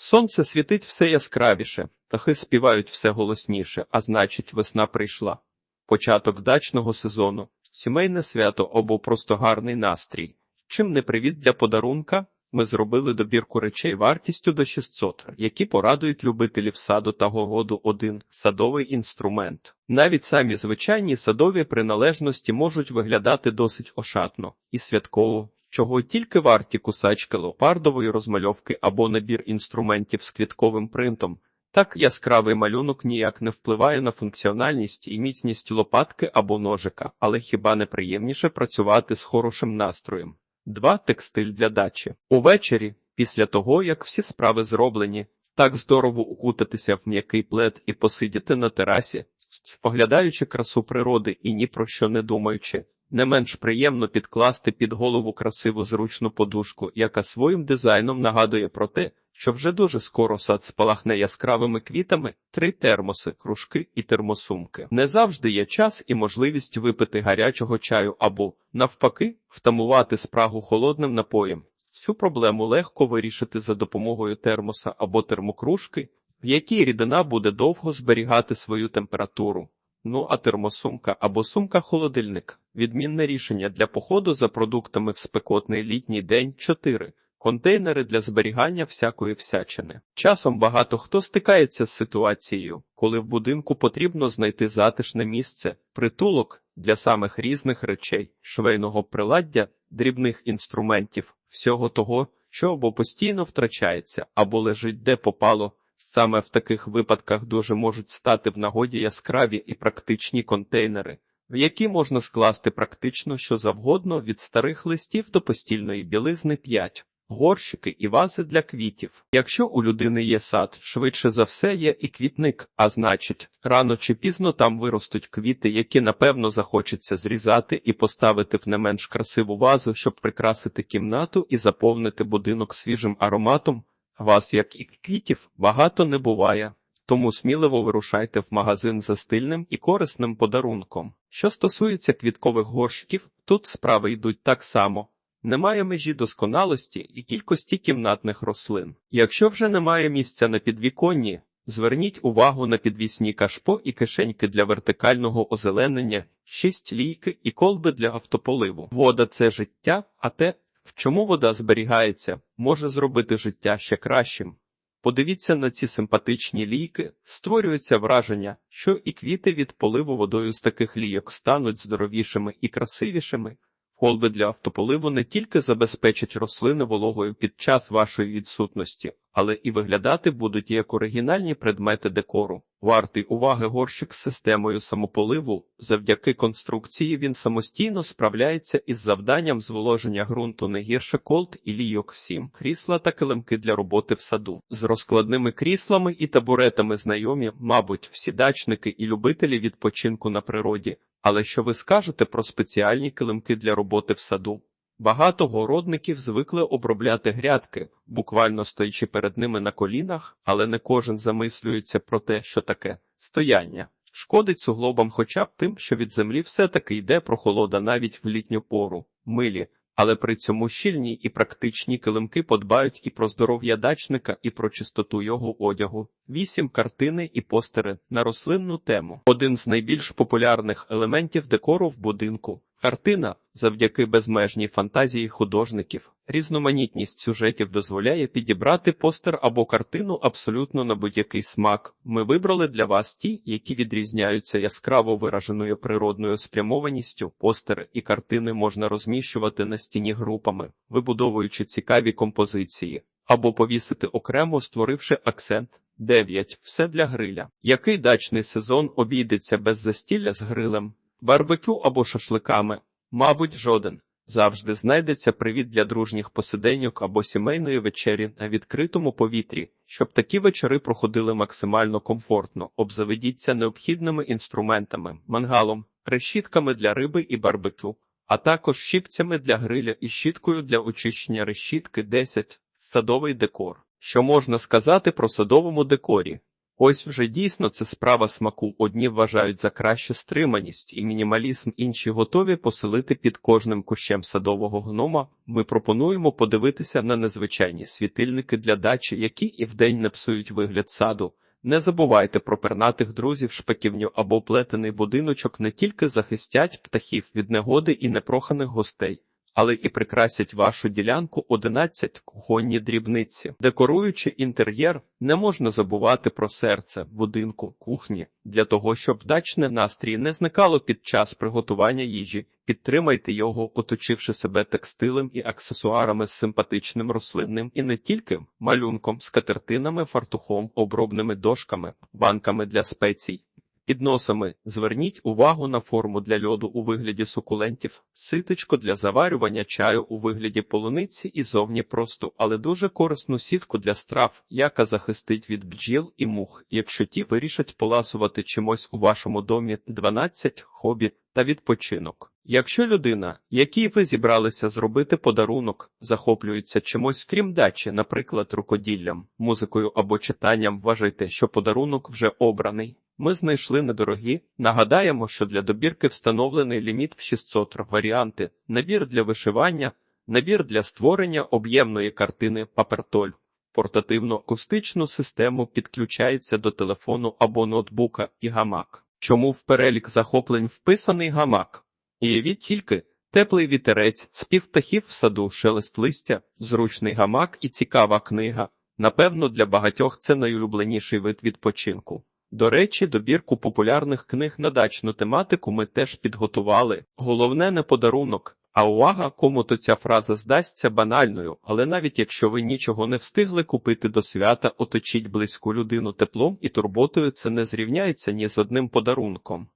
Сонце світить все яскравіше, птахи співають все голосніше, а значить, весна прийшла. Початок дачного сезону, сімейне свято або просто гарний настрій. Чим не привіт для подарунка, ми зробили добірку речей вартістю до 600, які порадують любителів саду та городу один садовий інструмент. Навіть самі звичайні садові приналежності можуть виглядати досить ошатно і святково, чого тільки варті кусачки леопардової розмальовки або набір інструментів з квітковим принтом. Так яскравий малюнок ніяк не впливає на функціональність і міцність лопатки або ножика, але хіба не приємніше працювати з хорошим настроєм. Два текстиль для дачі. Увечері, після того, як всі справи зроблені, так здорово укутатися в м'який плед і посидіти на терасі, споглядаючи красу природи і ні про що не думаючи. Не менш приємно підкласти під голову красиву зручну подушку, яка своїм дизайном нагадує про те, що вже дуже скоро сад спалахне яскравими квітами, три термоси, кружки і термосумки. Не завжди є час і можливість випити гарячого чаю або, навпаки, втамувати спрагу холодним напоєм. Цю проблему легко вирішити за допомогою термоса або термокружки, в якій рідина буде довго зберігати свою температуру. Ну а термосумка або сумка-холодильник відмінне рішення для походу за продуктами в спекотний літній день 4. Контейнери для зберігання всякої всячини. Часом багато хто стикається з ситуацією, коли в будинку потрібно знайти затишне місце, притулок для самих різних речей, швейного приладдя, дрібних інструментів, всього того, що або постійно втрачається, або лежить де попало. Саме в таких випадках дуже можуть стати в нагоді яскраві і практичні контейнери, в які можна скласти практично що завгодно від старих листів до постільної білизни 5. Горщики і вази для квітів. Якщо у людини є сад, швидше за все є і квітник, а значить, рано чи пізно там виростуть квіти, які напевно захочеться зрізати і поставити в не менш красиву вазу, щоб прикрасити кімнату і заповнити будинок свіжим ароматом. Вас, як і квітів, багато не буває, тому сміливо вирушайте в магазин за стильним і корисним подарунком. Що стосується квіткових горщиків, тут справи йдуть так само. Немає межі досконалості і кількості кімнатних рослин. Якщо вже немає місця на підвіконні, зверніть увагу на підвісні кашпо і кишеньки для вертикального озеленення, шість лійки і колби для автополиву. Вода це життя, а те, в чому вода зберігається, може зробити життя ще кращим. Подивіться на ці симпатичні лійки, створюється враження, що і квіти від поливу водою з таких лійок стануть здоровішими і красивішими. Холби для автополиву не тільки забезпечать рослини вологою під час вашої відсутності, але і виглядати будуть як оригінальні предмети декору. Вартий уваги горщик з системою самополиву. Завдяки конструкції він самостійно справляється із завданням зволоження ґрунту не гірше колд і лійок 7. крісла та килимки для роботи в саду. З розкладними кріслами і табуретами знайомі, мабуть, всі дачники і любителі відпочинку на природі. Але що ви скажете про спеціальні килимки для роботи в саду? Багато городників звикли обробляти грядки, буквально стоячи перед ними на колінах, але не кожен замислюється про те, що таке стояння. Шкодить суглобам хоча б тим, що від землі все-таки йде прохолода навіть в літню пору, милі, але при цьому щільні і практичні килимки подбають і про здоров'я дачника, і про чистоту його одягу. Вісім картини і постери на рослинну тему. Один з найбільш популярних елементів декору в будинку. Картина, завдяки безмежній фантазії художників, різноманітність сюжетів дозволяє підібрати постер або картину абсолютно на будь-який смак. Ми вибрали для вас ті, які відрізняються яскраво вираженою природною спрямованістю. Постери і картини можна розміщувати на стіні групами, вибудовуючи цікаві композиції, або повісити окремо, створивши акцент. 9. Все для гриля. Який дачний сезон обійдеться без застілля з грилем? Барбекю або шашликами, мабуть, жоден. Завжди знайдеться привід для дружніх посиденьок або сімейної вечері на відкритому повітрі, щоб такі вечори проходили максимально комфортно. Обзаведіться необхідними інструментами, мангалом, решітками для риби і барбекю, а також щіпцями для гриля і щіткою для очищення решітки 10. Садовий декор. Що можна сказати про садовому декорі? Ось вже дійсно це справа смаку. Одні вважають за кращу стриманість і мінімалізм, інші готові поселити під кожним кущем садового гнома. Ми пропонуємо подивитися на незвичайні світильники для дачі, які і вдень не псують вигляд саду. Не забувайте про пернатих друзів, шпаківню або плетений будиночок не тільки захистять птахів від негоди і непроханих гостей, але і прикрасять вашу ділянку 11 кухонні дрібниці. Декоруючи інтер'єр, не можна забувати про серце, будинку, кухні. Для того, щоб дачне настрій не зникало під час приготування їжі, підтримайте його, оточивши себе текстилем і аксесуарами з симпатичним рослинним і не тільки малюнком, скатертинами, фартухом, обробними дошками, банками для спецій. Підносами зверніть увагу на форму для льоду у вигляді сукулентів, ситочко для заварювання чаю у вигляді полуниці і зовні просту, але дуже корисну сітку для страв, яка захистить від бджіл і мух, якщо ті вирішать поласувати чимось у вашому домі 12 хобі та відпочинок. Якщо людина, якій ви зібралися зробити подарунок, захоплюється чимось крім дачі, наприклад, рукоділлям, музикою або читанням, вважайте, що подарунок вже обраний. Ми знайшли недорогі. Нагадаємо, що для добірки встановлений ліміт в 600 варіанти, набір для вишивання, набір для створення об'ємної картини папертоль. Портативну акустичну систему підключається до телефону або ноутбука і гамак. Чому в перелік захоплень вписаний гамак? Уявіть тільки теплий вітерець, спів птахів в саду, шелест листя, зручний гамак і цікава книга. Напевно, для багатьох це найулюбленіший вид відпочинку. До речі, добірку популярних книг на дачну тематику ми теж підготували. Головне не подарунок. А увага, кому то ця фраза здасться банальною, але навіть якщо ви нічого не встигли купити до свята, оточіть близьку людину теплом і турботою, це не зрівняється ні з одним подарунком.